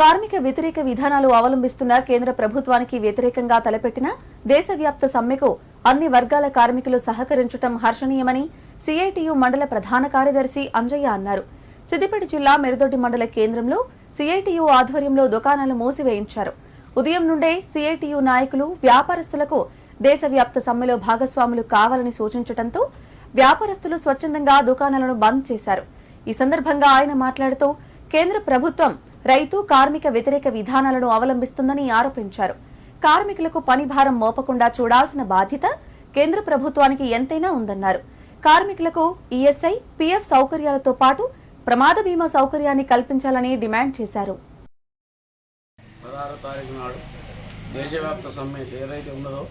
కార్మిక వ్యతిరేక విధానాలు అవలంబిస్తున్న కేంద్ర ప్రభుత్వానికి వ్యతిరేకంగా తలపెట్టిన దేశవ్యాప్త సమ్మెకు అన్ని వర్గాల కార్మికులు సహకరించడం హర్షణీయమని సిఐటియు మండల ప్రధాన కార్యదర్శి అంజయ్య అన్నారు. సిద్దిపేట జిల్లా మెరుదొడ్డి మండల కేంద్రంలో సిఐటియు ఆధ్వర్యంలో దుకాణాలు మూసివేయించారు. ఉదయం నుండే సిఐటియు నాయకులు వ్యాపారస్తులకు దేశవ్యాప్త సమ్మెలో భాగస్వాములు కావాలని సూచించడంతో వ్యాపారస్తులు స్వచ్ఛందంగా దుకాణాలను బంద్ చేశారు. ఈ సందర్భంగా ఆయన మాట్లాడుతూ కేంద్ర ప్రభుత్వం రైతు కార్మిక వ్యతిరేక విధానాలను అవలంబిస్తుందని ఆరోపించారు. కార్మికులకు పని భారం మోపకుండా చూడాల్సిన బాధ్యత కేంద్ర ప్రభుత్వానికి ఎంతైనా ఉందన్నారు. కార్మికులకు ఈఎస్ఐ పీఎఫ్ సౌకర్యాలతో పాటు ప్రమాద బీమా సౌకర్యాన్ని కల్పించాలని డిమాండ్ చేశారు. పదహారో తారీఖు నాడు దేశవ్యాప్త సమ్మె ఏదైతే ఉన్నదో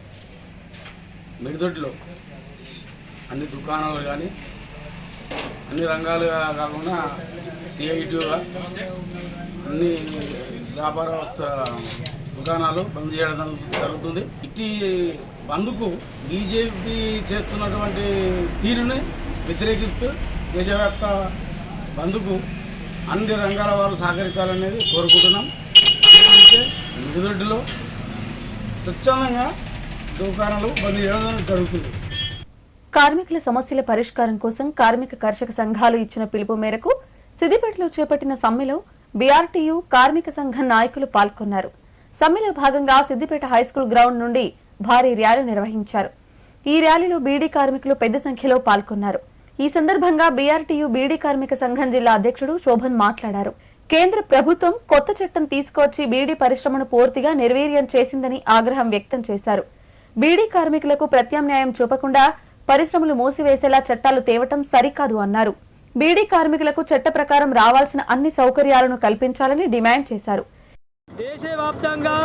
అన్ని దుకాణాలు కానీ అన్ని రంగాలుగా కాకుండా సిఐటిగా అన్ని వ్యాపార వ్యవస్థ దుకాణాలు బంద్ చేయడం జరుగుతుంది. ఇట్టి బంద్కు బీజేపీ చేస్తున్నటువంటి తీరుని వ్యతిరేకిస్తూ దేశవ్యాప్త బంద్కు అన్ని రంగాల వారు సహకరించాలనేది కోరుకుంటున్నాం. అందుకే మిడిదొడ్డిలో స్వచ్ఛందంగా దుకాణాలు బంద్ చేయడం జరుగుతుంది. కార్మికుల సమస్యల పరిష్కారం కోసం కార్మిక కర్షక సంఘాలు ఇచ్చిన పిలుపు మేరకు సిద్దిపేటలో చేపట్టిన సమ్మెలో బీఆర్టీయూ కార్మిక సంఘం నాయకులు పాల్గొన్నారు. సమ్మెలో భాగంగా సిద్దిపేట హైస్కూల్ గ్రౌండ్ నుండి భారీ ర్యాలీ నిర్వహించారు. ఈ ర్యాలీలో బీడీ కార్మికులు పెద్ద సంఖ్యలో పాల్గొన్నారు. ఈ సందర్భంగా బీఆర్టీయూ బీడీ కార్మిక సంఘం జిల్లా అధ్యక్షుడు శోభన్ మాట్లాడారు. కేంద్ర ప్రభుత్వం కొత్త చట్టం తీసుకొచ్చి బీడీ పరిశ్రమను పూర్తిగా నిర్వీర్యం చేసిందని ఆగ్రహం వ్యక్తం చేశారు. బీడీ కార్మికులకు ప్రత్యామ్నాయం చూపకుండా పరిశ్రమలు మూసివేసేలా చట్టాలు తేవటం సరికాదు అన్నారు. బీడీ కార్మికులకు చట్ట ప్రకారం రావాల్సిన అన్ని సౌకర్యాలను కల్పించాలని డిమాండ్ చేశారు. దేశవ్యాప్తంగా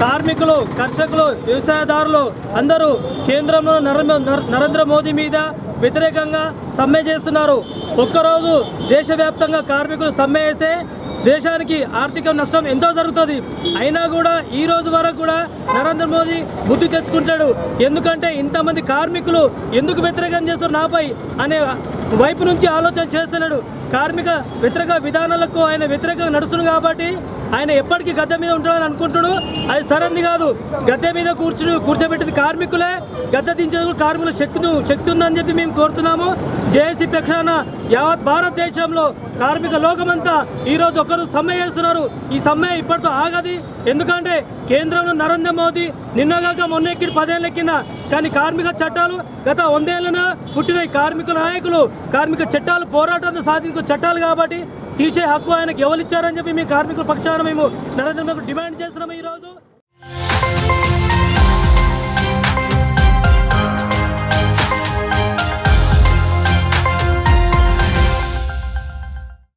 కార్మికులు కర్షకులు వ్యవసాయదారులు అందరూ కేంద్రంలో నరేంద్ర నరేంద్ర మోదీ మీద వ్యతిరేకంగా సమ్మె చేస్తున్నారు. ఒక్కరోజు దేశవ్యాప్తంగా కార్మికులు సమ్మె అయితే దేశానికి ఆర్థిక నష్టం ఎంతో జరుగుతుంది. అయినా కూడా ఈ రోజు వరకు కూడా నరేంద్ర మోదీ గుర్తు తెచ్చుకుంటాడు. ఎందుకంటే ఇంతమంది కార్మికులు ఎందుకు వ్యతిరేకం చేస్తారు నాపై అనే వైపు నుంచి ఆలోచన చేస్తున్నాడు కార్మిక వ్యతిరేక విధానాలకు ఆయన వ్యతిరేకంగా నడుస్తున్నాడు కాబట్టి ఆయన ఎప్పటికీ గద్దె మీద ఉంటాడని అనుకుంటున్నాడు. అది సరైనది కాదు. గద్దె మీద కూర్చుని కూర్చోబెట్టింది కార్మికులే. గద్దె దించేందుకు కార్మికుల శక్తి శక్తి ఉందని చెప్పి మేము కోరుతున్నాము. జేఏసీ పక్షాన యావత్ భారతదేశంలో కార్మిక లోకమంతా ఈరోజు ఒకరు సమ్మె చేస్తున్నారు. ఈ సమ్మె ఇప్పటితో ఆగది. ఎందుకంటే కేంద్రంలో నరేంద్ర మోదీ నిన్నగాక మొన్న ఎక్కిన పదేళ్ళెక్కిన కానీ కార్మిక చట్టాలు గత వందేళ్ళన పుట్టిన ఈ కార్మిక నాయకులు కార్మిక చట్టాలు పోరాటంతో సాధించిన చట్టాలు కాబట్టి తీసే హక్కు ఆయనకు ఎవరిచ్చారని చెప్పి మీ కార్మికుల పక్షాన మేము నరేంద్ర మోదీ డిమాండ్ చేస్తున్నాము ఈరోజు.